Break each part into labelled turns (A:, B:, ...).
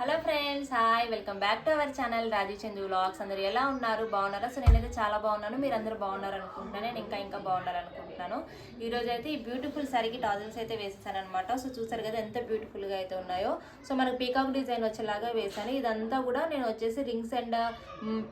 A: Hello friends hi welcome back to our channel Raji Chandu vlogs. అందరు ఎలా ఉన్నారు? బాగున్నారా? సో నేనైతే చాలా బాగున్నాను. మీరు అందరూ బాగున్నారు అనుకుంటున్నాను నేను ఇంకా ఇంకా బాగున్నారు అనుకుంటున్నాను ఈరోజు అయితే ఈ బ్యూటిఫుల్ సారీకి టాజిల్స్ అయితే వేస్తాను అనమాట సో చూసారు కదా ఎంత బ్యూటిఫుల్గా అయితే ఉన్నాయో. సో మనకు పీకాక్ డిజైన్ వచ్చేలాగా వేసాను ఇదంతా కూడా నేను వచ్చేసి రింగ్స్ అండ్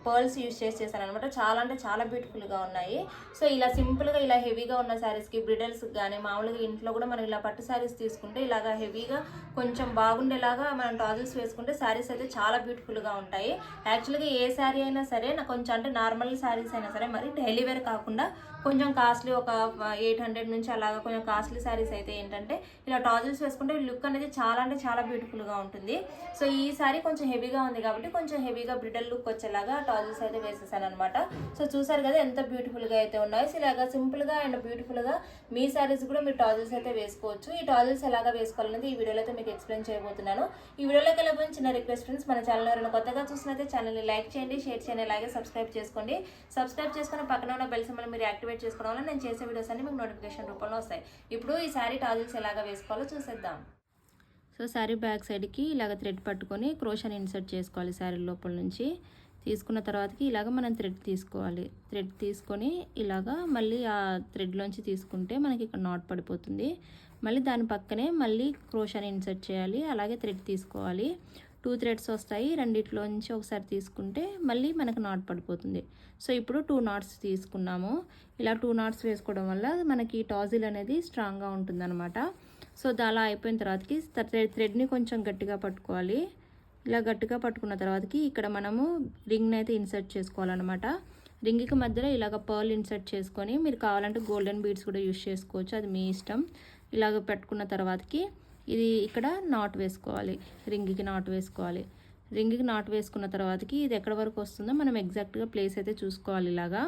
A: పర్ల్స్ యూస్ చేసి చేశాను అనమాట చాలా అంటే చాలా బ్యూటిఫుల్గా ఉన్నాయి. సో ఇలా సింపుల్గా ఇలా హెవీగా ఉన్న శారీస్కి బ్రిడల్స్ కానీ మామూలుగా ఇంట్లో కూడా మనం ఇలా పట్టు శారీస్ తీసుకుంటే ఇలాగా హెవీగా కొంచెం బాగుండేలాగా మనం టాజిల్స్ వేసుకుంటే శారీస్ అయితే చాలా బ్యూటిఫుల్గా ఉంటాయి. యాక్చువల్గా ఏ శారీ అయినా సరే నాకు కొంచెం అంటే నార్మల్ శారీస్ అయినా సరే మరి డైలీ వేర్ కాకుండా కొంచెం కాస్ట్లీ ఒక ఎయిట్ హండ్రెడ్ నుంచి అలాగా కొంచెం కాస్ట్లీ శారీస్ అయితే ఏంటంటే ఇలా టాజిల్స్ వేసుకుంటే లుక్ అనేది చాలా అంటే చాలా బ్యూటిఫుల్గా ఉంటుంది. సో ఈ శారీ కొంచెం హెవీగా ఉంది కాబట్టి కొంచెం హెవీగా బ్రిడల్ లుక్ వచ్చేలాగా టాజిల్స్ అయితే వేసేసాను అనమాట సో చూసారు కదా ఎంత బ్యూటిఫుల్గా అయితే ఉన్నాయో. సో ఇలాగా సింపుల్గా అండ్ బ్యూటిఫుల్గా మీ శారీస్ కూడా మీరు టాజిల్స్ అయితే వేసుకోవచ్చు. ఈ టాజిల్స్ ఎలాగా వేసుకోవాలనేది ఈ వీడియోలో అయితే మీకు ఎక్స్ప్లెయిన్ చేయబోతున్నాను. ఈ వీడియోలోకి వెళ్ళబోయిన చిన్న రిక్వెస్ట్ ఫ్రెండ్స్ మన ఛానల్ ఎవరైనా కొత్తగా చూసినైతే ఛానల్ని లైక్ చేయండి షేర్ చేయండి అలాగే సబ్స్క్రైబ్ చేసుకోండి. సబ్స్క్రైబ్ చేసుకుని పక్కన ఉన్న బెల్ సింబల్ మీరు యాక్టివేట్ చేసుకోవడం వల్ల నేను చేసే వీడియోస్ అన్ని మీకు నోటిఫికేషన్ రూపంలో వస్తాయి. ఇప్పుడు ఈ శారీ టాజిల్స్ ఎలాగా వేసుకోవాలో చూసేద్దాం. సో శారీ బ్యాక్ సైడ్కి ఇలాగ థ్రెడ్ పట్టుకొని క్రోషన్ ఇన్సర్ట్ చేసుకోవాలి శారీ లోపల నుంచి. తీసుకున్న తర్వాతకి ఇలాగ మనం థ్రెడ్ తీసుకోవాలి. థ్రెడ్ తీసుకొని ఇలాగా మళ్ళీ ఆ థ్రెడ్లోంచి తీసుకుంటే మనకి ఇక్కడ నాట్ పడిపోతుంది. మళ్ళీ దాని పక్కనే మళ్ళీ క్రోషాని ఇన్సర్ట్ చేయాలి అలాగే థ్రెడ్ తీసుకోవాలి. టూ థ్రెడ్స్ వస్తాయి రెండిట్లోంచి ఒకసారి తీసుకుంటే మళ్ళీ మనకు నాట్ పడిపోతుంది. సో ఇప్పుడు టూ నాట్స్ తీసుకున్నాము. ఇలా టూ నాట్స్ వేసుకోవడం వల్ల మనకి టాజిల్ అనేది స్ట్రాంగ్గా ఉంటుందన్నమాట. సో అలా అయిపోయిన తర్వాతకి థ్రెడ్ని కొంచెం గట్టిగా పట్టుకోవాలి. ఇలా గట్టిగా పట్టుకున్న తర్వాతకి ఇక్కడ మనము రింగ్ని అయితే ఇన్సర్ట్ చేసుకోవాలన్నమాట. రింగ్కి మధ్యలో ఇలాగ పర్ల్ ఇన్సర్ట్ చేసుకొని మీరు కావాలంటే గోల్డెన్ బీడ్స్ కూడా యూస్ చేసుకోవచ్చు. అది మీ ఇష్టం. ఇలాగ పెట్టుకున్న తర్వాతకి ఇది ఇక్కడ నాట్ వేసుకోవాలి. రింగ్కి నాట్ వేసుకోవాలి. రింగ్కి నాట్ వేసుకున్న తర్వాతకి ఇది ఎక్కడ వరకు వస్తుందో మనం ఎగ్జాక్ట్గా ప్లేస్ అయితే చూసుకోవాలి ఇలాగా.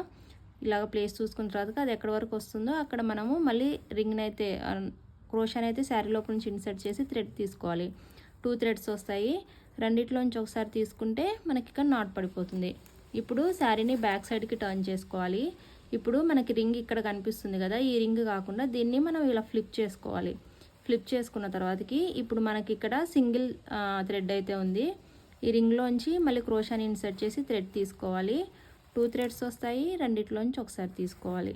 A: ఇలాగ ప్లేస్ చూసుకున్న తర్వాత అది ఎక్కడ వరకు వస్తుందో అక్కడ మనము మళ్ళీ రింగ్ని అయితే క్రోషాని అయితే శారీ లోపల నుంచి ఇన్సర్ట్ చేసి థ్రెడ్ తీసుకోవాలి. టూ థ్రెడ్స్ వస్తాయి. రెండిట్లోంచి ఒకసారి తీసుకుంటే మనకి ఇక్కడ నాట్ పడిపోతుంది. ఇప్పుడు శారీని బ్యాక్ సైడ్కి టర్న్ చేసుకోవాలి. ఇప్పుడు మనకి రింగ్ ఇక్కడ కనిపిస్తుంది కదా ఈ రింగ్ కాకుండా దీన్ని మనం ఇలా ఫ్లిప్ చేసుకోవాలి. ఫ్లిప్ చేసుకున్న తర్వాతకి ఇప్పుడు మనకి ఇక్కడ సింగిల్ థ్రెడ్ అయితే ఉంది. ఈ రింగ్లోంచి మళ్ళీ క్రోషాని ఇన్సర్ట్ చేసి థ్రెడ్ తీసుకోవాలి. టూ థ్రెడ్స్ వస్తాయి రెండిట్లోంచి ఒకసారి తీసుకోవాలి.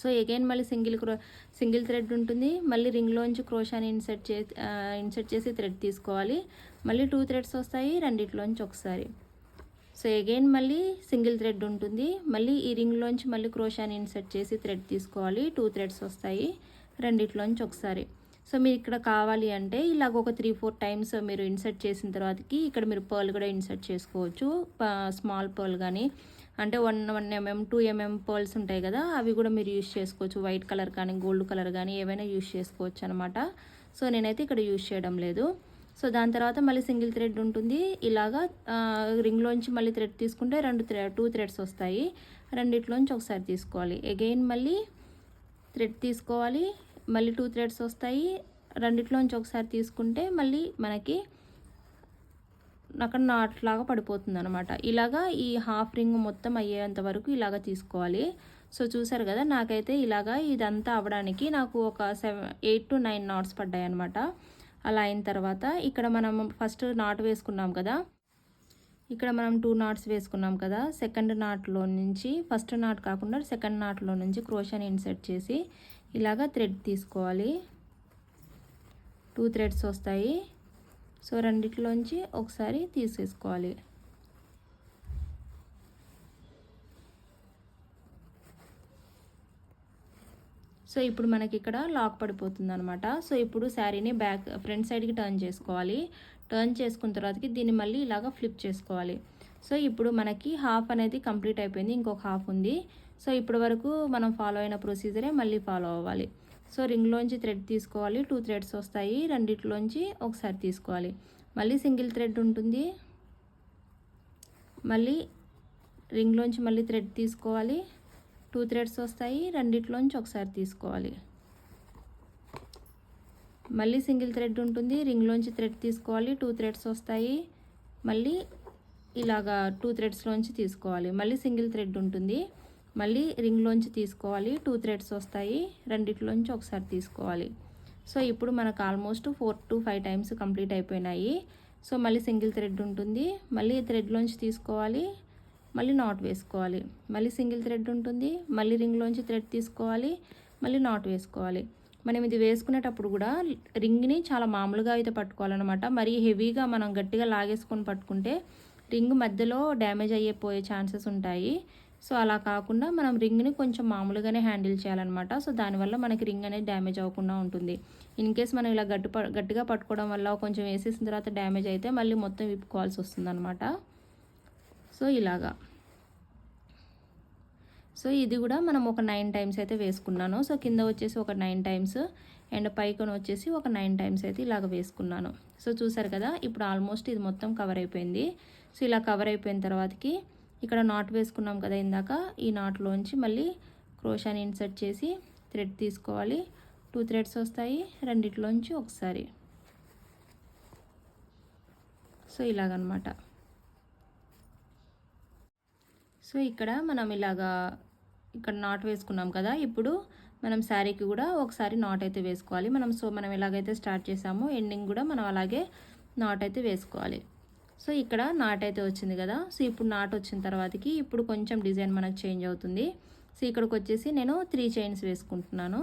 A: సో ఎగైన్ మళ్ళీ సింగిల్ క్రో సింగిల్ థ్రెడ్ ఉంటుంది. మళ్ళీ రింగ్లోంచి క్రోషాని ఇన్సర్ట్ చే ఇన్సర్ట్ చేసి థ్రెడ్ తీసుకోవాలి. మళ్ళీ టూ థ్రెడ్స్ వస్తాయి రెండిట్లోంచి ఒకసారి. సో అగైన్ మళ్ళీ సింగిల్ థ్రెడ్ ఉంటుంది. మళ్ళీ ఈ రింగ్లోంచి మళ్ళీ క్రోషాని ఇన్సర్ట్ చేసి థ్రెడ్ తీసుకోవాలి. టూ థ్రెడ్స్ వస్తాయి. రెండిట్లోంచి ఒకసారి. సో మీరు ఇక్కడ కావాలి అంటే ఇలాగ ఒక త్రీ ఫోర్ టైమ్స్ మీరు ఇన్సర్ట్ చేసిన తర్వాతకి ఇక్కడ మీరు పర్ల్ కూడా ఇన్సర్ట్ చేసుకోవచ్చు. స్మాల్ పర్ల్ కానీ అంటే one one mm two mm pearls ఉంటాయి కదా అవి కూడా మీరు యూస్ చేసుకోవచ్చు. వైట్ కలర్ కానీ గోల్డ్ కలర్ కానీ ఏవైనా యూస్ చేసుకోవచ్చు అనమాట సో నేనైతే ఇక్కడ యూస్ చేయడం లేదు. సో దాని తర్వాత మళ్ళీ సింగిల్ థ్రెడ్ ఉంటుంది. ఇలాగా రింగ్లోంచి మళ్ళీ థ్రెడ్ తీసుకుంటే రెండు థ్రెడ్ టూ థ్రెడ్స్ వస్తాయి. రెండిట్లోంచి ఒకసారి తీసుకోవాలి. అగైన్ మళ్ళీ థ్రెడ్ తీసుకోవాలి. మళ్ళీ టూ థ్రెడ్స్ వస్తాయి. రెండిట్లోంచి ఒకసారి తీసుకుంటే మళ్ళీ మనకి అక్కడ నాట్లాగా పడిపోతుంది అనమాట ఇలాగా ఈ హాఫ్ రింగ్ మొత్తం అయ్యేంత వరకు ఇలాగ తీసుకోవాలి. సో చూసారు కదా నాకైతే ఇలాగా ఇదంతా అవ్వడానికి నాకు ఒక seven eight to nine knots పడ్డాయి అనమాట అలా అయిన తర్వాత ఇక్కడ మనం ఫస్ట్ నాట్ వేసుకున్నాం కదా. ఇక్కడ మనం టూ నాట్స్ వేసుకున్నాం కదా. సెకండ్ నాట్లో నుంచి ఫస్ట్ నాట్ కాకుండా సెకండ్ నాట్లో నుంచి క్రోషన్ ఇన్సర్ట్ చేసి ఇలాగా థ్రెడ్ తీసుకోవాలి. టూ థ్రెడ్స్ వస్తాయి. సో రెండిట్లోంచి ఒకసారి తీసేసుకోవాలి. సో ఇప్పుడు మనకి ఇక్కడ లాక్ పడిపోతుంది అనమాట సో ఇప్పుడు శారీని బ్యాక్ ఫ్రంట్ సైడ్కి టర్న్ చేసుకోవాలి. టర్న్ చేసుకున్న తర్వాతకి దీన్ని మళ్ళీ ఇలాగ ఫ్లిప్ చేసుకోవాలి. సో ఇప్పుడు మనకి హాఫ్ అనేది కంప్లీట్ అయిపోయింది. ఇంకొక హాఫ్ ఉంది. సో ఇప్పటి వరకు మనం ఫాలో అయిన ప్రొసీజరే మళ్ళీ ఫాలో అవ్వాలి. సో రింగ్లోంచి థ్రెడ్ తీసుకోవాలి. టూ థ్రెడ్స్ వస్తాయి. రెండిట్లోంచి ఒకసారి తీసుకోవాలి. మళ్ళీ సింగిల్ థ్రెడ్ ఉంటుంది. మళ్ళీ రింగ్లోంచి మళ్ళీ థ్రెడ్ తీసుకోవాలి. టూ థ్రెడ్స్ వస్తాయి. రెండిట్లోంచి ఒకసారి తీసుకోవాలి. మళ్ళీ సింగిల్ థ్రెడ్ ఉంటుంది. రింగ్లోంచి థ్రెడ్ తీసుకోవాలి. టూ థ్రెడ్స్ వస్తాయి. మళ్ళీ ఇలాగా టూ థ్రెడ్స్లోంచి తీసుకోవాలి. మళ్ళీ సింగిల్ థ్రెడ్ ఉంటుంది. మళ్ళీ రింగ్లోంచి తీసుకోవాలి. టూ థ్రెడ్స్ వస్తాయి. రెండిట్లోంచి ఒకసారి తీసుకోవాలి. సో ఇప్పుడు మనకు almost four to five times complete అయిపోయినాయి. సో మళ్ళీ సింగిల్ థ్రెడ్ ఉంటుంది. మళ్ళీ థ్రెడ్లోంచి తీసుకోవాలి. మళ్ళీ నాట్ వేసుకోవాలి. మళ్ళీ సింగిల్ థ్రెడ్ ఉంటుంది. మళ్ళీ రింగ్లోంచి థ్రెడ్ తీసుకోవాలి. మళ్ళీ నాట్ వేసుకోవాలి. మనం ఇది వేసుకునేటప్పుడు కూడా రింగ్ని చాలా మామూలుగా అయితే పట్టుకోవాలన్నమాట. మరీ హెవీగా మనం గట్టిగా లాగేసుకొని పట్టుకుంటే రింగ్ మధ్యలో డ్యామేజ్ అయ్యే పోయే ఛాన్సెస్ ఉంటాయి. సో అలా కాకుండా మనం రింగ్ని కొంచెం మామూలుగానే హ్యాండిల్ చేయాలన్నమాట. సో దానివల్ల మనకి రింగ్ అనేది డ్యామేజ్ అవ్వకుండా ఉంటుంది. ఇన్ కేస్ మనం ఇలా గట్టి ప- గట్టిగా పట్టుకోవడం వల్ల కొంచెం వేసేసిన తర్వాత డ్యామేజ్ అయితే మళ్ళీ మొత్తం విప్పుకోవాల్సి వస్తుంది సో ఇలాగా. సో ఇది కూడా మనం ఒక నైన్ టైమ్స్ అయితే వేసుకున్నాను. సో కింద వచ్చేసి ఒక నైన్ టైమ్స్ అండ్ పైకొని వచ్చేసి ఒక నైన్ టైమ్స్ అయితే ఇలాగ వేసుకున్నాను. సో చూసారు కదా ఇప్పుడు ఆల్మోస్ట్ ఇది మొత్తం కవర్ అయిపోయింది. సో ఇలా కవర్ అయిపోయిన తర్వాతకి ఇక్కడ నాట్ వేసుకున్నాం కదా ఇందాక ఈ నాట్లోంచి మళ్ళీ క్రోషాని ఇన్సర్ట్ చేసి థ్రెడ్ తీసుకోవాలి. టూ థ్రెడ్స్ వస్తాయి రెండిట్లోంచి ఒకసారి. సో ఇలాగనమాట. సో ఇక్కడ మనం ఇలాగా ఇక్కడ నాట్ వేసుకున్నాం కదా ఇప్పుడు మనం శారీకి కూడా ఒకసారి నాట్ అయితే వేసుకోవాలి. మనం సో మనం ఎలాగైతే స్టార్ట్ చేసామో ఎండింగ్ కూడా మనం అలాగే నాట్ అయితే వేసుకోవాలి. సో ఇక్కడ నాట్ అయితే వచ్చింది కదా సో ఇప్పుడు నాట్ వచ్చిన తర్వాతకి ఇప్పుడు కొంచెం డిజైన్ మనకు చేంజ్ అవుతుంది. సో ఇక్కడికి వచ్చేసి నేను త్రీ చైన్స్ వేసుకుంటున్నాను.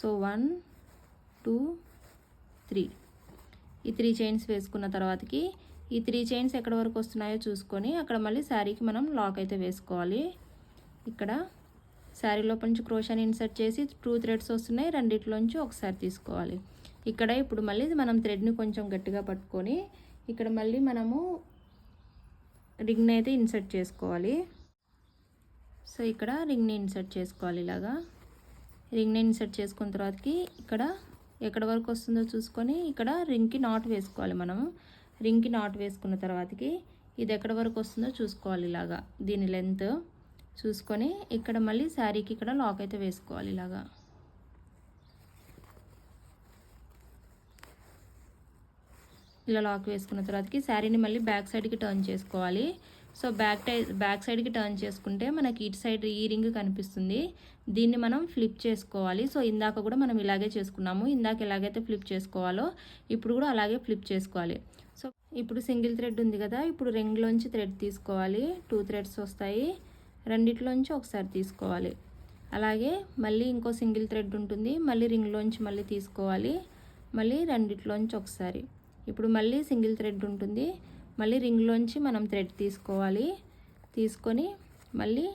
A: So one two three. ఈ త్రీ చైన్స్ వేసుకున్న తర్వాతకి ఈ త్రీ చైన్స్ ఎక్కడ వరకు వస్తున్నాయో చూసుకొని అక్కడ మళ్ళీ శారీకి మనం లాక్ అయితే వేసుకోవాలి. ఇక్కడ శారీ లోపల నుంచి క్రోషాని ఇన్సర్ట్ చేసి టూ థ్రెడ్స్ వస్తున్నాయి. రెండిట్లోంచి ఒకసారి తీసుకోవాలి. ఇక్కడ ఇప్పుడు మళ్ళీ మనం థ్రెడ్ని కొంచెం గట్టిగా పట్టుకొని ఇక్కడ మళ్ళీ మనము రింగ్ని అయితే ఇన్సర్ట్ చేసుకోవాలి. సో ఇక్కడ రింగ్ని ఇన్సర్ట్ చేసుకోవాలి ఇలాగా. రింగ్ని ఇన్సర్ట్ చేసుకున్న తర్వాతకి ఇక్కడ ఎక్కడ వరకు వస్తుందో చూసుకొని ఇక్కడ రింగ్కి నాట్ వేసుకోవాలి మనము రింగ్కి నాట్ వేసుకున్న తర్వాతకి ఇది ఎక్కడ వరకు వస్తుందో చూసుకోవాలి ఇలాగా. దీని లెంత్ చూసుకొని ఇక్కడ మళ్ళీ శారీకి ఇక్కడ లాక్ అయితే వేసుకోవాలి ఇలాగా. ఇలా లాక్ వేసుకున్న తర్వాతకి శారీని మళ్ళీ బ్యాక్ సైడ్కి టర్న్ చేసుకోవాలి. సో బ్యాక్ టై బ్యాక్ సైడ్కి టర్న్ చేసుకుంటే మనకి ఇటు సైడ్ ఈ రింగ్ కనిపిస్తుంది. దీన్ని మనం ఫ్లిప్ చేసుకోవాలి. సో ఇందాక కూడా మనం ఇలాగే చేసుకున్నాము. ఇందాక ఎలాగైతే ఫ్లిప్ చేసుకోవాలో ఇప్పుడు కూడా అలాగే ఫ్లిప్ చేసుకోవాలి. సో ఇప్పుడు సింగిల్ థ్రెడ్ ఉంది కదా ఇప్పుడు రింగ్లోంచి థ్రెడ్ తీసుకోవాలి. టూ థ్రెడ్స్ వస్తాయి. రెండిట్లోంచి ఒకసారి తీసుకోవాలి. అలాగే మళ్ళీ ఇంకో సింగిల్ థ్రెడ్ ఉంటుంది. మళ్ళీ రింగ్లోంచి మళ్ళీ తీసుకోవాలి. మళ్ళీ రెండిట్లోంచి ఒకసారి. ఇప్పుడు మళ్ళీ సింగిల్ థ్రెడ్ ఉంటుంది. మళ్ళీ రింగ్లోంచి మనం థ్రెడ్ తీసుకోవాలి. తీసుకొని మళ్ళీ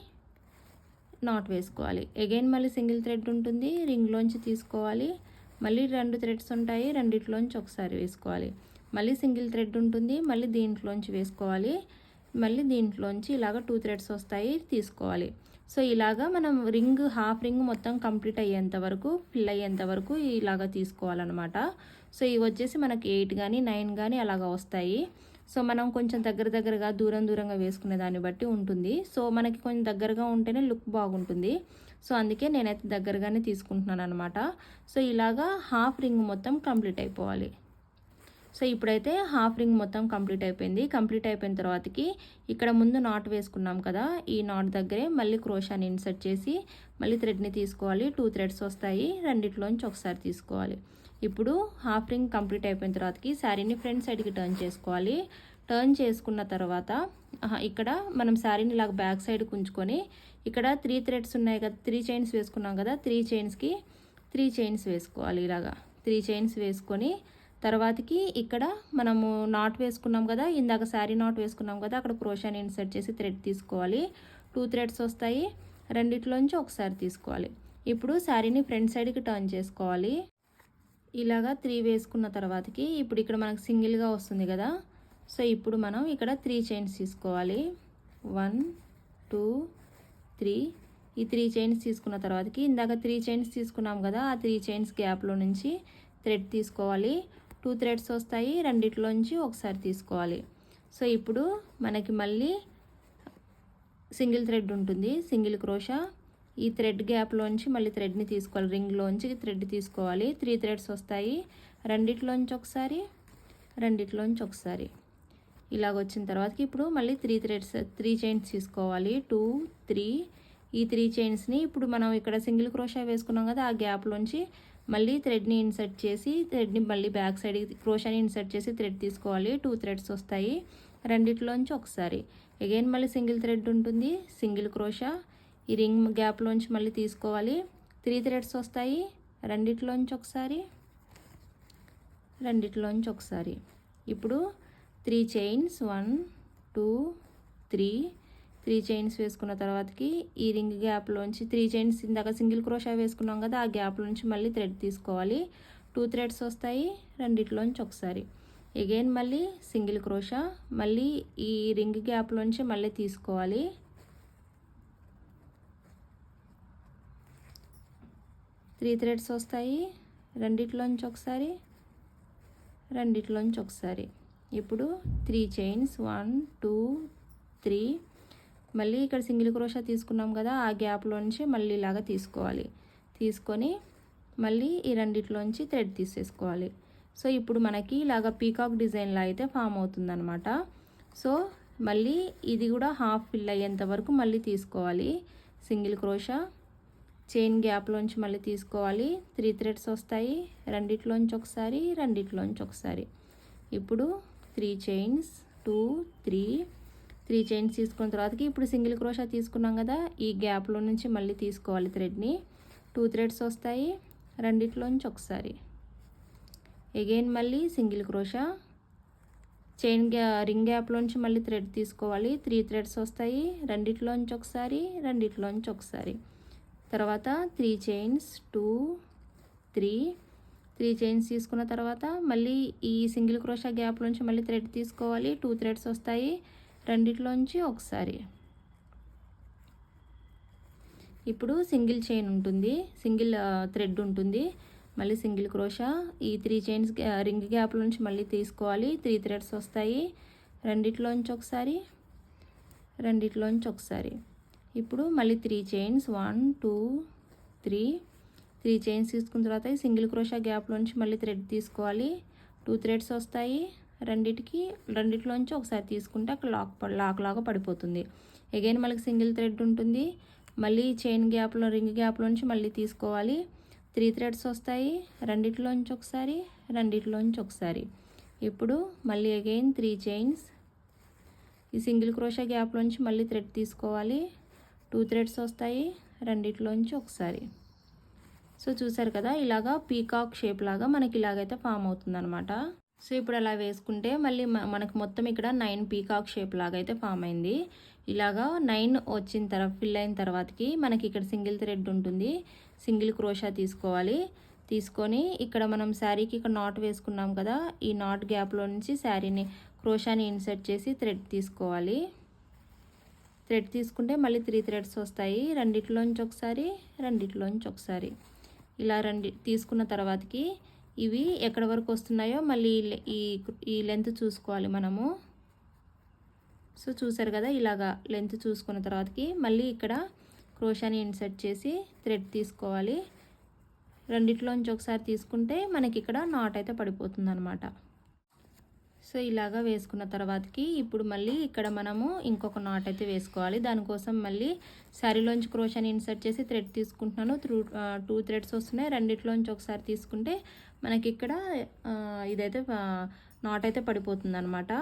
A: నాట్ వేసుకోవాలి. అగైన్ మళ్ళీ సింగిల్ థ్రెడ్ ఉంటుంది. రింగ్లోంచి తీసుకోవాలి. మళ్ళీ రెండు థ్రెడ్స్ ఉంటాయి. రెండిట్లోంచి ఒకసారి వేసుకోవాలి. మళ్ళీ సింగిల్ థ్రెడ్ ఉంటుంది. మళ్ళీ దీంట్లోంచి వేసుకోవాలి. మళ్ళీ దీంట్లోంచి ఇలాగ టూ థ్రెడ్స్ వస్తాయి. తీసుకోవాలి. సో ఇలాగా మనం రింగ్ హాఫ్ రింగ్ మొత్తం కంప్లీట్ అయ్యేంత వరకు ఫిల్ అయ్యేంత వరకు ఇలాగ తీసుకోవాలన్నమాట. సో ఇవి వచ్చేసి మనకి ఎయిట్ కానీ నైన్ కానీ అలాగ వస్తాయి. సో మనం కొంచెం దగ్గర దగ్గరగా దూరం దూరంగా వేసుకునే దాన్ని బట్టి ఉంటుంది. సో మనకి కొంచెం దగ్గరగా ఉంటేనే లుక్ బాగుంటుంది. సో అందుకే నేనైతే దగ్గరగానే తీసుకుంటున్నాను అనమాట సో ఇలాగా హాఫ్ రింగ్ మొత్తం కంప్లీట్ అయిపోవాలి. సో ఇప్పుడైతే హాఫ్ రింగ్ మొత్తం కంప్లీట్ అయిపోయింది. కంప్లీట్ అయిపోయిన తర్వాతకి ఇక్కడ ముందు నాట్ వేసుకున్నాం కదా ఈ నాట్ దగ్గరే మళ్ళీ క్రోషాని ఇన్సర్ట్ చేసి మళ్ళీ థ్రెడ్ని తీసుకోవాలి. టూ థ్రెడ్స్ వస్తాయి రెండిట్లోంచి ఒకసారి తీసుకోవాలి. ఇప్పుడు హాఫ్ రింగ్ కంప్లీట్ అయిపోయిన తర్వాతకి శారీని ఫ్రంట్ సైడ్కి టర్న్ చేసుకోవాలి. టర్న్ చేసుకున్న తర్వాత ఇక్కడ మనం శారీని ఇలాగ బ్యాక్ సైడ్ ఉంచుకొని ఇక్కడ త్రీ థ్రెడ్స్ ఉన్నాయి కదా త్రీ చైన్స్ వేసుకున్నాం కదా త్రీ చైన్స్కి త్రీ చైన్స్ వేసుకోవాలి ఇలాగా. త్రీ చైన్స్ వేసుకొని తర్వాతకి ఇక్కడ మనము నాట్ వేసుకున్నాం కదా ఇందాక శారీ నాట్ వేసుకున్నాం కదా అక్కడ క్రోషాని ఇన్సర్ట్ చేసి థ్రెడ్ తీసుకోవాలి. టూ థ్రెడ్స్ వస్తాయి రెండిట్లోంచి ఒకసారి తీసుకోవాలి. ఇప్పుడు శారీని ఫ్రంట్ సైడ్కి టర్న్ చేసుకోవాలి. ఇలాగా త్రీ వేసుకున్న తర్వాతకి ఇప్పుడు ఇక్కడ మనకు సింగిల్గా వస్తుంది కదా సో ఇప్పుడు మనం ఇక్కడ త్రీ చైన్స్ తీసుకోవాలి. One two three. ఈ త్రీ చైన్స్ తీసుకున్న తర్వాతకి ఇందాక త్రీ చైన్స్ తీసుకున్నాం కదా ఆ త్రీ చైన్స్ గ్యాప్లో నుంచి థ్రెడ్ తీసుకోవాలి. టూ థ్రెడ్స్ వస్తాయి. రెండిట్లోంచి ఒకసారి తీసుకోవాలి. సో ఇప్పుడు మనకి మళ్ళీ సింగిల్ థ్రెడ్ ఉంటుంది. Single crochet. ఈ థ్రెడ్ గ్యాప్లోంచి మళ్ళీ థ్రెడ్ని తీసుకోవాలి. రింగ్లోంచి థ్రెడ్ తీసుకోవాలి. త్రీ థ్రెడ్స్ వస్తాయి. రెండిట్లోంచి ఒకసారి. రెండిట్లోంచి ఒకసారి. ఇలాగ వచ్చిన తర్వాతకి ఇప్పుడు మళ్ళీ త్రీ థ్రెడ్స్ త్రీ చైన్స్ తీసుకోవాలి. Two three. ఈ త్రీ చైన్స్ని ఇప్పుడు మనం ఇక్కడ సింగిల్ క్రోషా వేసుకున్నాం కదా ఆ గ్యాప్లోంచి మళ్ళీ థ్రెడ్ని ఇన్సర్ట్ చేసి థ్రెడ్ని మళ్ళీ బ్యాక్ సైడ్ క్రోషాని ఇన్సర్ట్ చేసి థ్రెడ్ తీసుకోవాలి. టూ థ్రెడ్స్ వస్తాయి. రెండిట్లోంచి ఒకసారి. అగైన్ మళ్ళీ సింగిల్ థ్రెడ్ ఉంటుంది. Single crochet. ఈ రింగ్ గ్యాప్లోంచి మళ్ళీ తీసుకోవాలి. త్రీ థ్రెడ్స్ వస్తాయి. రెండిట్లోంచి ఒకసారి. రెండిట్లోంచి ఒకసారి. ఇప్పుడు three chains. One two three three chains వేసుకున్న తర్వాతకి ఈ రింగ్ గ్యాప్లోంచి త్రీ చైన్స్ ఇందాక సింగిల్ క్రోషా వేసుకున్నాం కదా ఆ గ్యాప్లోంచి మళ్ళీ థ్రెడ్ తీసుకోవాలి. టూ థ్రెడ్స్ వస్తాయి రెండిట్లోంచి ఒకసారి. ఎగైన్ మళ్ళీ సింగిల్ క్రోషా మళ్ళీ ఈ రింగ్ గ్యాప్లోంచి మళ్ళీ తీసుకోవాలి. త్రీ థ్రెడ్స్ వస్తాయి రెండిట్లోంచి ఒకసారి రెండిట్లోంచి ఒకసారి. ఇప్పుడు three chains one two three మళ్ళీ ఇక్కడ సింగిల్ క్రోషా తీసుకున్నాం కదా ఆ గ్యాప్లోంచి మళ్ళీ ఇలాగా తీసుకోవాలి. తీసుకొని మళ్ళీ ఈ రెండిట్లోంచి థ్రెడ్ తీసేసుకోవాలి. సో ఇప్పుడు మనకి ఇలాగ పీకాక్ డిజైన్లో అయితే ఫామ్ అవుతుందన్నమాట. సో మళ్ళీ ఇది కూడా హాఫ్ ఫిల్ అయ్యేంత వరకు మళ్ళీ తీసుకోవాలి. సింగిల్ క్రోషా చైన్ గ్యాప్లోంచి మళ్ళీ తీసుకోవాలి. త్రీ థ్రెడ్స్ వస్తాయి రెండిట్లోంచి ఒకసారి రెండిట్లోంచి ఒకసారి. ఇప్పుడు three chains two three three chains తీసుకున్న తర్వాతకి ఇప్పుడు సింగిల్ క్రోషా తీసుకున్నాం కదా ఈ గ్యాప్లో నుంచి మళ్ళీ తీసుకోవాలి థ్రెడ్ని. టూ థ్రెడ్స్ వస్తాయి రెండిట్లోంచి ఒకసారి. ఎగైన్ మళ్ళీ సింగిల్ క్రోషా. చైన్ గ్యా రింగ్ గ్యాప్లోంచి మళ్ళీ థ్రెడ్ తీసుకోవాలి. త్రీ థ్రెడ్స్ వస్తాయి రెండిట్లోంచి ఒకసారి రెండిట్లోంచి ఒకసారి. తర్వాత three chains two three three chains తీసుకున్న తర్వాత మళ్ళీ ఈ సింగిల్ క్రోషా గ్యాప్లోంచి మళ్ళీ థ్రెడ్ తీసుకోవాలి. టూ థ్రెడ్స్ వస్తాయి రెండిట్లోంచి ఒకసారి. ఇప్పుడు సింగిల్ చైన్ ఉంటుంది. సింగిల్ థ్రెడ్ ఉంటుంది. మళ్ళీ సింగిల్ క్రోషా. ఈ త్రీ చైన్స్ రింగ్ గ్యాప్ నుంచి మళ్ళీ తీసుకోవాలి. త్రీ థ్రెడ్స్ వస్తాయి. రెండిట్లోంచి ఒకసారి. రెండిట్లోంచి ఒకసారి. ఇప్పుడు మళ్ళీ three chains. One two three. Three chains తీసుకున్న తర్వాత సింగిల్ క్రోషా గ్యాప్లోంచి మళ్ళీ థ్రెడ్ తీసుకోవాలి. టూ థ్రెడ్స్ వస్తాయి. రెండిటికి రెండిట్లోంచి ఒకసారి తీసుకుంటే అక్కడ లాక్ లాక్ లాగా పడిపోతుంది. అగైన్ మనకి సింగిల్ థ్రెడ్ ఉంటుంది. మళ్ళీ చైన్ గ్యాప్లో రింగ్ గ్యాప్లోంచి మళ్ళీ తీసుకోవాలి. త్రీ థ్రెడ్స్ వస్తాయి. రెండిట్లోంచి ఒకసారి రెండిట్లోంచి ఒకసారి. ఇప్పుడు మళ్ళీ అగైన్ త్రీ చైన్స్ ఈ సింగిల్ క్రోషా గ్యాప్లోంచి మళ్ళీ థ్రెడ్ తీసుకోవాలి. టూ థ్రెడ్స్ వస్తాయి. రెండిట్లోంచి ఒకసారి. సో చూసారు కదా ఇలాగా పీకాక్ షేప్ లాగా మనకి ఇలాగైతే ఫామ్ అవుతుందన్నమాట. సో ఇప్పుడు అలా వేసుకుంటే మళ్ళీ మనకు మొత్తం ఇక్కడ నైన్ పీకాక్ షేప్ లాగా అయితే ఫామ్ అయింది. ఇలాగా నైన్ వచ్చిన తర్వాత ఫిల్ అయిన తర్వాతకి మనకి ఇక్కడ సింగిల్ థ్రెడ్ ఉంటుంది. సింగిల్ క్రోషా తీసుకోవాలి. తీసుకొని ఇక్కడ మనం శారీకి ఇక్కడ నాట్ వేసుకున్నాం కదా ఈ నాట్ గ్యాప్లో నుంచి శారీని క్రోషాని ఇన్సర్ట్ చేసి థ్రెడ్ తీసుకోవాలి. థ్రెడ్ తీసుకుంటే మళ్ళీ త్రీ థ్రెడ్స్ వస్తాయి. రెండిట్లోంచి ఒకసారి రెండిట్లోంచి ఒకసారి. ఇలా రెండు తీసుకున్న తర్వాతకి ఇవి ఎక్కడ వరకు వస్తున్నాయో మళ్ళీ ఈ ఈ లెంత్ చూసుకోవాలి మనము. సో చూసారు కదా ఇలాగా లెంత్ చూసుకున్న తర్వాతకి మళ్ళీ ఇక్కడ క్రోషాని ఇన్సర్ట్ చేసి థ్రెడ్ తీసుకోవాలి. రెండిట్లోంచి ఒకసారి తీసుకుంటే మనకి ఇక్కడ నాట్ అయితే పడిపోతుంది అనమాట సో ఇలాగా వేసుకున్న తర్వాతకి ఇప్పుడు మళ్ళీ ఇక్కడ మనము ఇంకొక నాట్ అయితే వేసుకోవాలి. దానికోసం మళ్ళీ శారీలోంచి క్రోషాని ఇన్సర్ట్ చేసి థ్రెడ్ తీసుకుంటున్నాను. త్రూ టూ థ్రెడ్స్ వస్తున్నాయి. రెండిట్లోంచి ఒకసారి తీసుకుంటే మనకి ఇక్కడ ఇదైతే నాట్ అయితే పడిపోతుంది అనమాట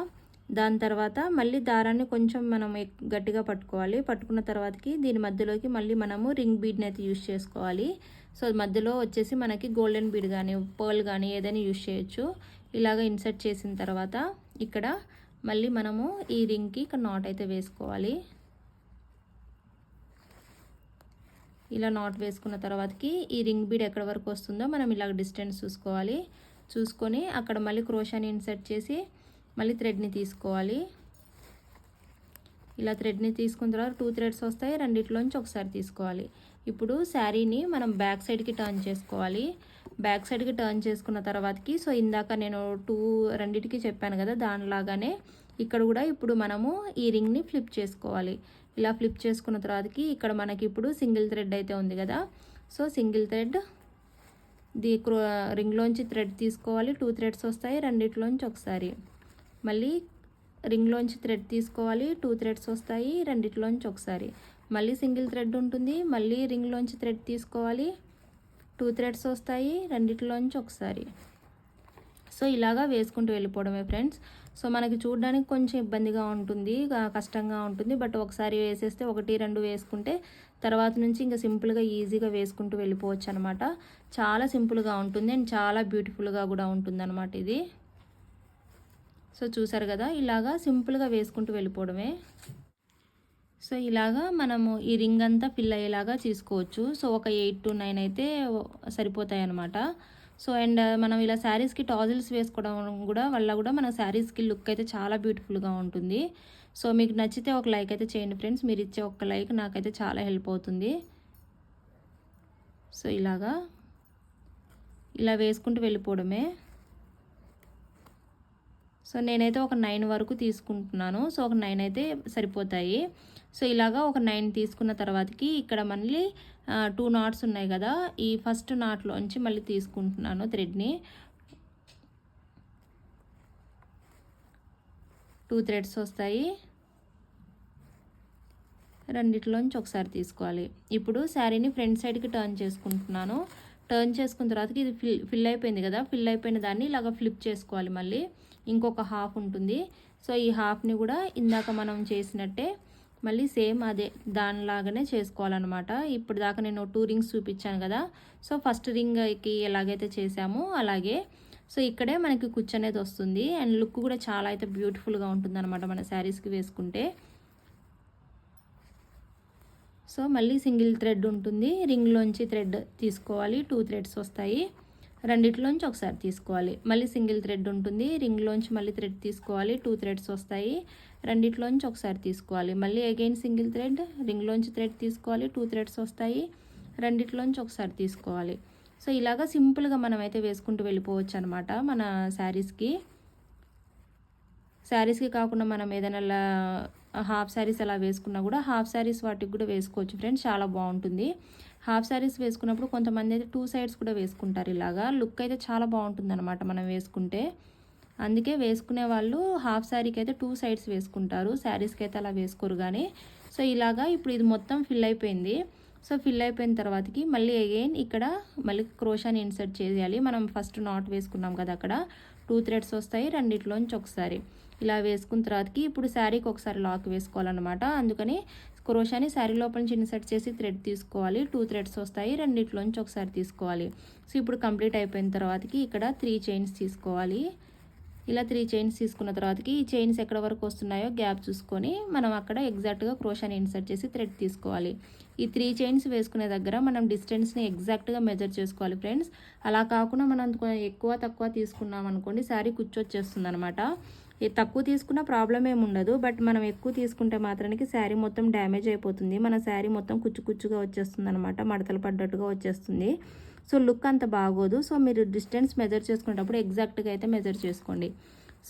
A: దాని తర్వాత మళ్ళీ దారాన్ని కొంచెం మనం గట్టిగా పట్టుకోవాలి. పట్టుకున్న తర్వాతకి దీని మధ్యలోకి మళ్ళీ మనము రింగ్ బీడ్ని అయితే యూస్ చేసుకోవాలి. సో మధ్యలో వచ్చేసి మనకి గోల్డెన్ బీడ్ కానీ పర్ల్ కానీ ఏదైనా యూస్ చేయొచ్చు. ఇలాగ ఇన్సర్ట్ చేసిన తర్వాత ఇక్కడ మళ్ళీ మనము ఈ రింగ్కి ఇక్కడ నాట్ అయితే వేసుకోవాలి. ఇలా నాట్ వేసుకున్న తర్వాతకి ఈ రింగ్ బీడ్ ఎక్కడ వరకు వస్తుందో మనం ఇలాగ డిస్టెన్స్ చూసుకోవాలి. చూసుకొని అక్కడ మళ్ళీ క్రోషాని ఇన్సర్ట్ చేసి మళ్ళీ థ్రెడ్ని తీసుకోవాలి. ఇలా థ్రెడ్ని తీసుకున్న తర్వాత టూ థ్రెడ్స్ వస్తాయి రెండిట్లోంచి ఒకసారి తీసుకోవాలి. ఇప్పుడు శారీని మనం బ్యాక్ సైడ్కి టర్న్ చేసుకోవాలి. బ్యాక్ సైడ్కి టర్న్ చేసుకున్న తర్వాతకి సో ఇందాక నేను టూ రెండిటికి చెప్పాను కదా దానిలాగానే ఇక్కడ కూడా ఇప్పుడు మనము ఈ రింగ్ని ఫ్లిప్ చేసుకోవాలి. ఇలా ఫ్లిప్ చేసుకున్న తర్వాతకి ఇక్కడ మనకి ఇప్పుడు సింగిల్ థ్రెడ్ అయితే ఉంది కదా. సో సింగిల్ థ్రెడ్ ది రింగ్లోంచి థ్రెడ్ తీసుకోవాలి. టూ థ్రెడ్స్ వస్తాయి రెండిట్లోంచి ఒకసారి. మళ్ళీ రింగ్లోంచి థ్రెడ్ తీసుకోవాలి టూ థ్రెడ్స్ వస్తాయి రెండిట్లోంచి ఒకసారి. మళ్ళీ సింగిల్ థ్రెడ్ ఉంటుంది మళ్ళీ రింగ్లోంచి థ్రెడ్ తీసుకోవాలి టూ థ్రెడ్స్ వస్తాయి రెండిట్లోంచి ఒకసారి. సో ఇలాగా వేసుకుంటూ వెళ్ళిపోవడమే ఫ్రెండ్స్. సో మనకి చూడడానికి కొంచెం ఇబ్బందిగా ఉంటుంది కష్టంగా ఉంటుంది. బట్ ఒకసారి వేసేస్తే ఒకటి రెండు వేసుకుంటే తర్వాత నుంచి ఇంకా సింపుల్గా ఈజీగా వేసుకుంటూ వెళ్ళిపోవచ్చు అనమాట చాలా సింపుల్గా ఉంటుంది అండ్ చాలా బ్యూటిఫుల్గా కూడా ఉంటుంది అనమాట ఇది. సో చూసారు కదా ఇలాగా సింపుల్గా వేసుకుంటూ వెళ్ళిపోవడమే. సో ఇలాగా మనము ఈ రింగ్ అంతా ఫిల్ అయ్యేలాగా తీసుకోవచ్చు సో ఒక ఎయిట్ టు నైన్ అయితే సరిపోతాయి అన్నమాట. సో అండ్ మనం ఇలా శారీస్కి టాజిల్స్ వేసుకోవడం కూడా వల్ల కూడా మన శారీస్కి లుక్ అయితే చాలా బ్యూటిఫుల్గా ఉంటుంది. సో మీకు నచ్చితే ఒక లైక్ అయితే చేయండి ఫ్రెండ్స్. మీరు ఇచ్చే ఒక లైక్ నాకైతే చాలా హెల్ప్ అవుతుంది. సో ఇలాగా ఇలా వేసుకుంటూ వెళ్ళిపోవడమే. సో నేనైతే ఒక నైన్ వరకు తీసుకుంటున్నాను. సో ఒక నైన్ అయితే సరిపోతాయి. సో ఇలాగా ఒక నైన్ తీసుకున్న తర్వాతకి ఇక్కడ మళ్ళీ టూ నాట్స్ ఉన్నాయి కదా. ఈ ఫస్ట్ నాట్లోంచి మళ్ళీ తీసుకుంటున్నాను థ్రెడ్ని. టూ థ్రెడ్స్ వస్తాయి. రెండిట్లోంచి ఒకసారి తీసుకోవాలి. ఇప్పుడు శారీని ఫ్రంట్ సైడ్కి టర్న్ చేసుకుంటున్నాను. టర్న్ చేసుకున్న తర్వాతకి ఇది ఫిల్ ఫిల్ అయిపోయింది కదా. ఫిల్ అయిపోయిన దాన్ని ఇలాగ ఫ్లిప్ చేసుకోవాలి మళ్ళీ. ఇంకొక హాఫ్ ఉంటుంది. సో ఈ హాఫ్ని కూడా ఇందాక మనం చేసినట్టే మళ్ళీ సేమ్ అదే దానిలాగానే చేసుకోవాలన్నమాట. ఇప్పుడు దాకా నేను టూ రింగ్స్ చూపించాను కదా. సో ఫస్ట్ రింగ్కి ఎలాగైతే చేసామో అలాగే. సో ఇక్కడే మనకి కుచ్చు అనేది వస్తుంది. అండ్ లుక్ కూడా చాలా అయితే బ్యూటిఫుల్గా ఉంటుంది అనమాట మన శారీస్కి వేసుకుంటే. సో మళ్ళీ సింగిల్ థ్రెడ్ ఉంటుంది. రింగ్లోంచి థ్రెడ్ తీసుకోవాలి. టూ థ్రెడ్స్ వస్తాయి. రెండిట్లోంచి ఒకసారి తీసుకోవాలి. మళ్ళీ సింగిల్ థ్రెడ్ ఉంటుంది. రింగ్లోంచి మళ్ళీ థ్రెడ్ తీసుకోవాలి. టూ థ్రెడ్స్ వస్తాయి. రెండిట్లోంచి ఒకసారి తీసుకోవాలి. మళ్ళీ అగైన్ సింగిల్ థ్రెడ్ రింగ్లోంచి థ్రెడ్ తీసుకోవాలి. టూ థ్రెడ్స్ వస్తాయి. రెండిట్లోంచి ఒకసారి తీసుకోవాలి. సో ఇలాగా సింపుల్గా మనం అయితే వేసుకుంటూ వెళ్ళిపోవచ్చు అనమాట మన శారీస్కి. శారీస్కి కాకుండా మనం ఏదైనా హాఫ్ శారీస్ అలా వేసుకున్నా కూడా హాఫ్ శారీస్ వాటికి కూడా వేసుకోవచ్చు ఫ్రెండ్స్. చాలా బాగుంటుంది. హాఫ్ శారీస్ వేసుకున్నప్పుడు కొంతమంది అయితే టూ సైడ్స్ కూడా వేసుకుంటారు ఇలాగా. లుక్ అయితే చాలా బాగుంటుంది అనమాట మనం వేసుకుంటే. అందుకే వేసుకునే వాళ్ళు హాఫ్ శారీకి అయితే టూ సైడ్స్ వేసుకుంటారు. శారీస్కి అయితే అలా వేసుకోరు కానీ సో ఇలాగా ఇప్పుడు ఇది మొత్తం ఫిల్ అయిపోయింది. సో ఫిల్ అయిపోయిన తర్వాతకి మళ్ళీ అగైన్ ఇక్కడ మళ్ళీ క్రోషాని ఇన్సర్ట్ చేయాలి. మనం ఫస్ట్ నాట్ వేసుకున్నాం కదా అక్కడ. టూ థ్రెడ్స్ వస్తాయి రెండిట్లోంచి ఒకసారి. ఇలా వేసుకున్న తర్వాతకి ఇప్పుడు శారీకి ఒకసారి లాక్ వేసుకోవాలన్నమాట. అందుకని క్రోషాని శారీ లోపల నుంచి ఇన్సర్ట్ చేసి థ్రెడ్ తీసుకోవాలి. టూ థ్రెడ్స్ వస్తాయి రెండిట్లోంచి ఒకసారి తీసుకోవాలి. సో ఇప్పుడు కంప్లీట్ అయిపోయిన తర్వాతకి ఇక్కడ త్రీ చైన్స్ తీసుకోవాలి. ఇలా త్రీ చైన్స్ తీసుకున్న తర్వాతకి ఈ చైన్స్ ఎక్కడ వరకు వస్తున్నాయో గ్యాప్ చూసుకొని మనం అక్కడ ఎగ్జాక్ట్గా క్రోషాని ఇన్సర్ట్ చేసి థ్రెడ్ తీసుకోవాలి. ఈ త్రీ చైన్స్ వేసుకునే దగ్గర మనం డిస్టెన్స్ని ఎగ్జాక్ట్గా మెజర్ చేసుకోవాలి ఫ్రెండ్స్ అలా కాకుండా మనం ఎక్కువ తక్కువ తీసుకున్నాం అనుకోండి శారీ కుచ్చొచ్చేస్తుంది అనమాట తక్కువ తీసుకున్న ప్రాబ్లం ఏమి ఉండదు బట్ మనం ఎక్కువ తీసుకుంటే మాత్రానికి శారీ మొత్తం డ్యామేజ్ అయిపోతుంది. మన శారీ మొత్తం కుచ్చు కుచ్చుగా వచ్చేస్తుంది అనమాట మడతలు పడ్డట్టుగా వచ్చేస్తుంది. సో లుక్ అంత బాగోదు. సో మీరు డిస్టెన్స్ మెజర్ చేసుకునేటప్పుడు ఎగ్జాక్ట్గా అయితే మెజర్ చేసుకోండి.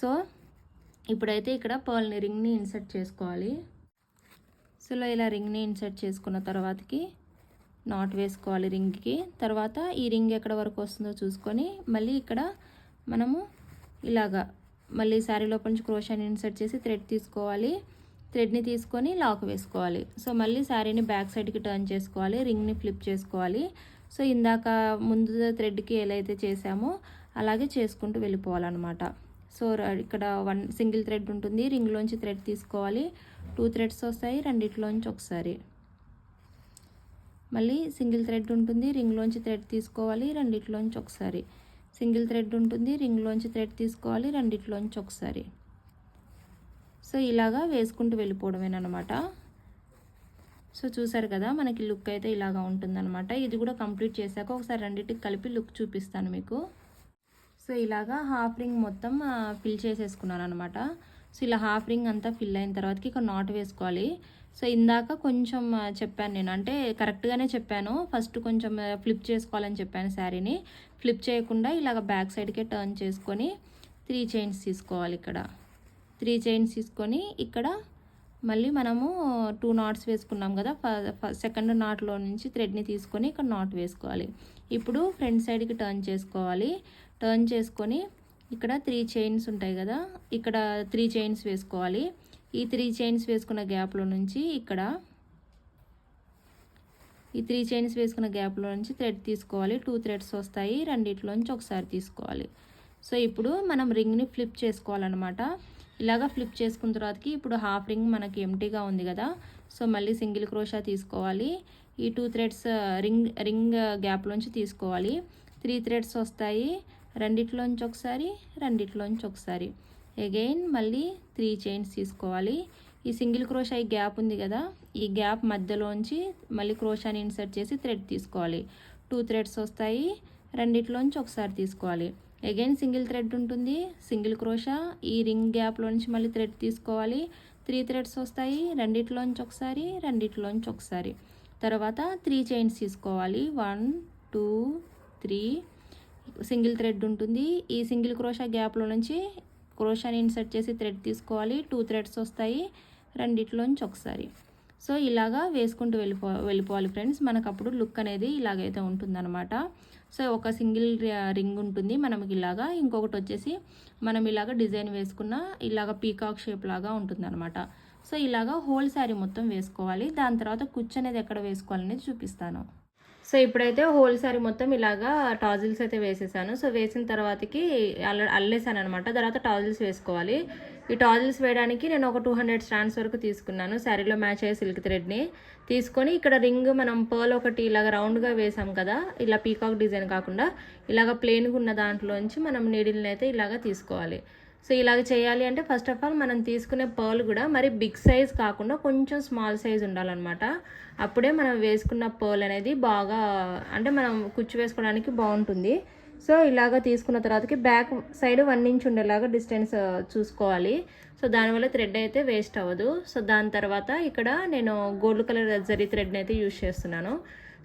A: సో ఇప్పుడైతే ఇక్కడ పర్ల్ని రింగ్ని ఇన్సర్ట్ చేసుకోవాలి. సో ఇలా రింగ్ని ఇన్సర్ట్ చేసుకున్న తర్వాతకి నాట్ వేసుకోవాలి రింగ్కి తర్వాత ఈ రింగ్ ఎక్కడ వరకు వస్తుందో చూసుకొని మళ్ళీ ఇక్కడ మనము ఇలాగా మళ్ళీ శారీ లోపల నుంచి క్రోషాని ఇన్సర్ట్ చేసి థ్రెడ్ తీసుకోవాలి. థ్రెడ్ని తీసుకొని లాక్ వేసుకోవాలి. సో మళ్ళీ శారీని బ్యాక్ సైడ్కి టర్న్ చేసుకోవాలి. రింగ్ని ఫ్లిప్ చేసుకోవాలి. సో ఇందాక ముందు థ్రెడ్కి ఎలా అయితే చేసామో అలాగే చేసుకుంటూ వెళ్ళిపోవాలన్నమాట. సో ఇక్కడ వన్ సింగిల్ థ్రెడ్ ఉంటుంది. రింగ్లోంచి థ్రెడ్ తీసుకోవాలి. టూ థ్రెడ్స్ వస్తాయి. రెండిట్లోంచి ఒకసారి. మళ్ళీ సింగిల్ థ్రెడ్ ఉంటుంది. రింగ్లోంచి థ్రెడ్ తీసుకోవాలి. రెండిట్లోంచి ఒకసారి. సింగిల్ థ్రెడ్ ఉంటుంది. రింగ్లోంచి థ్రెడ్ తీసుకోవాలి. రెండిట్లోంచి ఒకసారి. సో ఇలాగా వేసుకుంటూ వెళ్ళిపోవడమేనమాట సో చూసారు కదా మనకి లుక్ అయితే ఇలాగా ఉంటుందన్నమాట. ఇది కూడా కంప్లీట్ చేశాక ఒకసారి రెండింటికి కలిపి లుక్ చూపిస్తాను మీకు. సో ఇలాగా హాఫ్ రింగ్ మొత్తం ఫిల్ చేసేసుకున్నాను అనమాట సో ఇలా హాఫ్ రింగ్ అంతా ఫిల్ అయిన తర్వాతకి ఇక్కడ నాట్ వేసుకోవాలి. సో ఇందాక కొంచెం చెప్పాను నేను. అంటే కరెక్ట్గానే చెప్పాను. ఫస్ట్ కొంచెం ఫ్లిప్ చేసుకోవాలని చెప్పాను శారీని. ఫ్లిప్ చేయకుండా ఇలాగ బ్యాక్ సైడ్కే టర్న్ చేసుకొని త్రీ చైన్స్ తీసుకోవాలి ఇక్కడ. త్రీ చైన్స్ తీసుకొని ఇక్కడ మళ్ళీ మనము టూ నాట్స్ వేసుకున్నాం కదా సెకండ్ నాట్లో నుంచి థ్రెడ్ని తీసుకొని ఇక్కడ నాట్ వేసుకోవాలి. ఇప్పుడు ఫ్రంట్ సైడ్కి టర్న్ చేసుకోవాలి. టర్న్ చేసుకొని ఇక్కడ త్రీ చైన్స్ ఉంటాయి కదా ఇక్కడ త్రీ చైన్స్ వేసుకోవాలి. ఈ త్రీ చైన్స్ వేసుకున్న గ్యాప్లో నుంచి ఇక్కడ ఈ త్రీ చైన్స్ వేసుకున్న గ్యాప్లో నుంచి థ్రెడ్ తీసుకోవాలి. టూ థ్రెడ్స్ వస్తాయి రెండిట్లోంచి ఒకసారి తీసుకోవాలి. సో ఇప్పుడు మనం రింగ్ని ఫ్లిప్ చేసుకోవాలన్నమాట. ఇలాగ ఫ్లిప్ చేసుకున్న తర్వాతకి ఇప్పుడు హాఫ్ రింగ్ మనకి ఎంటీగా ఉంది కదా. సో మళ్ళీ సింగిల్ క్రోషా తీసుకోవాలి. ఈ టూ థ్రెడ్స్ రింగ్ రింగ్ గ్యాప్లోంచి తీసుకోవాలి. త్రీ థ్రెడ్స్ వస్తాయి. రెండిట్లోంచి ఒకసారి రెండిట్లోంచి ఒకసారి. అగైన్ మళ్ళీ త్రీ చైన్స్ తీసుకోవాలి. ఈ సింగిల్ క్రోషా ఈ గ్యాప్ ఉంది కదా. ఈ గ్యాప్ మధ్యలోంచి మళ్ళీ క్రోషాని ఇన్సర్ట్ చేసి థ్రెడ్ తీసుకోవాలి. టూ థ్రెడ్స్ వస్తాయి. రెండిట్లోంచి ఒకసారి తీసుకోవాలి. అగైన్ సింగిల్ థ్రెడ్ ఉంటుంది. సింగిల్ క్రోషా ఈ రింగ్ గ్యాప్లోంచి మళ్ళీ థ్రెడ్ తీసుకోవాలి. త్రీ థ్రెడ్స్ వస్తాయి. రెండిట్లోంచి ఒకసారి రెండిట్లోంచి ఒకసారి. తర్వాత త్రీ చైన్స్ తీసుకోవాలి. One two three single thread ఉంటుంది. ఈ సింగిల్ క్రోషా గ్యాప్లో నుంచి క్రోషాని ఇన్సర్ట్ చేసి థ్రెడ్ తీసుకోవాలి. టూ థ్రెడ్స్ వస్తాయి. రెండిట్లోంచి ఒకసారి. సో ఇలాగా వేసుకుంటూ వెళ్ళిపో వెళ్ళిపోవాలి ఫ్రెండ్స్ మనకు అప్పుడు లుక్ అనేది ఇలాగైతే ఉంటుందన్నమాట. సో ఒక సింగిల్ రింగ్ ఉంటుంది. మనకి ఇలాగా ఇంకొకటి వచ్చేసి మనం ఇలాగ డిజైన్ వేసుకున్న ఇలాగ పీకాక్ షేప్ లాగా ఉంటుందన్నమాట. సో ఇలాగా హోల్ శారీ మొత్తం వేసుకోవాలి. దాని తర్వాత కుచ్చు అనేది ఎక్కడ వేసుకోవాలనేది చూపిస్తాను. సో ఇప్పుడైతే హోల్ సారీ మొత్తం ఇలాగా టాజిల్స్ అయితే వేసేసాను. సో వేసిన తర్వాతకి అల్ల అల్లేసాను అనమాట తర్వాత టాజిల్స్ వేసుకోవాలి. ఈ టాజిల్స్ వేయడానికి నేను ఒక టూ హండ్రెడ్ స్టాండ్స్ వరకు తీసుకున్నాను. శారీలో మ్యాచ్ అయ్యే సిల్క్ థ్రెడ్ని తీసుకొని ఇక్కడ రింగ్ మనం పర్ల్ ఒకటి ఇలాగ రౌండ్గా వేసాం కదా ఇలా పీకాక్ డిజైన్ కాకుండా ఇలాగ ప్లెయిన్గా ఉన్న దాంట్లోంచి మనం నీడిల్ని అయితే ఇలాగ తీసుకోవాలి. సో ఇలాగ చేయాలి అంటే ఫస్ట్ ఆఫ్ ఆల్ మనం తీసుకునే పర్ల్ కూడా మరి బిగ్ సైజ్ కాకుండా కొంచెం స్మాల్ సైజ్ ఉండాలన్నమాట. అప్పుడే మనం వేసుకున్న పర్ల్ అనేది బాగా అంటే మనం కుచ్చు వేసుకోవడానికి బాగుంటుంది. సో ఇలాగ తీసుకున్న తర్వాతకి బ్యాక్ సైడ్ వన్ ఇంచ్ ఉండేలాగా డిస్టెన్స్ చూసుకోవాలి. సో దానివల్ల థ్రెడ్ అయితే వేస్ట్ అవ్వదు. సో దాని తర్వాత ఇక్కడ నేను గోల్డ్ కలర్ జరీ థ్రెడ్ని అయితే యూజ్ చేస్తున్నాను.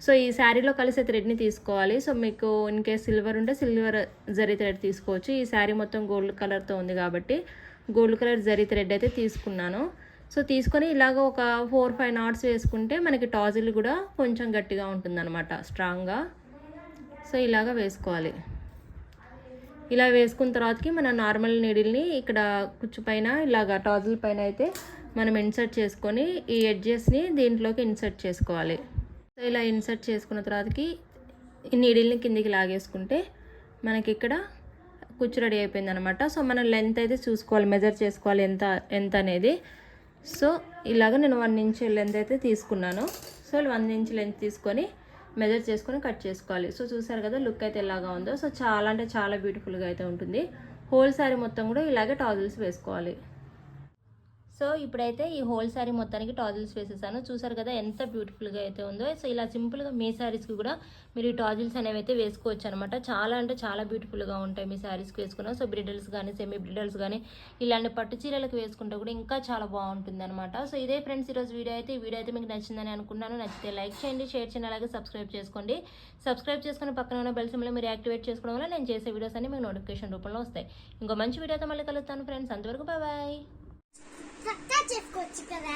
A: సో ఈ శారీలో కలిసే థ్రెడ్ని తీసుకోవాలి. సో మీకు ఇన్ కేస్ సిల్వర్ ఉంటే సిల్వర్ జరీ థ్రెడ్ తీసుకోవచ్చు. ఈ శారీ మొత్తం గోల్డ్ కలర్తో ఉంది కాబట్టి గోల్డ్ కలర్ జరీ థ్రెడ్ అయితే తీసుకున్నాను. సో తీసుకొని ఇలాగ ఒక ఫోర్ ఫైవ్ నాట్స్ వేసుకుంటే మనకి టాజిల్ కూడా కొంచెం గట్టిగా ఉంటుందన్నమాట స్ట్రాంగ్గా సో ఇలాగ వేసుకోవాలి. ఇలా వేసుకున్న తర్వాతకి మన నార్మల్ నీడిల్ని ఇక్కడ కుచ్చు పైన ఇలాగ టాజిల్ పైన అయితే మనం ఇన్సర్ట్ చేసుకొని ఈ ఎడ్జెస్ని దీంట్లోకి ఇన్సర్ట్ చేసుకోవాలి. ఇలా ఇన్సర్ట్ చేసుకున్న తర్వాతకి నీడిల్ని కిందికి లాగేసుకుంటే మనకి ఇక్కడ కుచ్చు రెడీ అయిపోయింది అనమాట సో మనం లెంత్ అయితే చూసుకోవాలి మెజర్ చేసుకోవాలి ఎంత ఎంత అనేది. సో ఇలాగ నేను వన్ ఇంచ్ లెంత్ అయితే తీసుకున్నాను. సో వన్ ఇంచ్ లెంత్ తీసుకొని మెజర్ చేసుకొని కట్ చేసుకోవాలి. సో చూసారు కదా లుక్ అయితే ఎలాగా ఉందో. సో చాలా అంటే చాలా బ్యూటిఫుల్గా అయితే ఉంటుంది. హోల్ శారీ మొత్తం కూడా ఇలాగే టాజిల్స్ వేసుకోవాలి. సో ఇప్పుడైతే ఈ హోల్ శారీ మొత్తానికి టాజిల్స్ వేసేసాను. చూసారు కదా ఎంత బ్యూటిఫుల్గా అయితే ఉందో. సో ఇలా సింపుల్గా మీ శారీస్కి కూడా మీరు ఈ టాజిల్స్ అనేవి అయితే వేసుకోవచ్చు అనమాట చాలా అంటే చాలా బ్యూటిఫుల్గా ఉంటాయి మీ శారీస్కి వేసుకున్నా. సో బ్రిడల్స్ కానీ సెమీ బ్రిడల్స్ కానీ ఇలాంటి పట్టు చీరలకు వేసుకుంటే కూడా ఇంకా చాలా బాగుంటుంది అనమాట సో ఇదే ఫ్రెండ్స్ ఈరోజు వీడియో అయితే. ఈ వీడియో అయితే మీకు నచ్చిందని అనుకున్నాను నచ్చితే లైక్ చేయండి షేర్ చేయండి అలాగే సబ్స్క్రైబ్ చేసుకోండి. సబ్స్క్రైబ్ చేసుకుని పక్కన ఉన్న బెల్ సింబల్ మీరు యాక్టివేట్ చేసుకోవడం వల్ల నేను చేసే వీడియోస్ అన్ని మీకు నోటిఫికేషన్ రూపంలో వస్తాయి. ఇంకో మంచి వీడియోతో మళ్ళీ కలుస్తాను ఫ్రెండ్స్. అంతవరకు బాయ్
B: చక్కగా చెప్పుకోవచ్చు కదా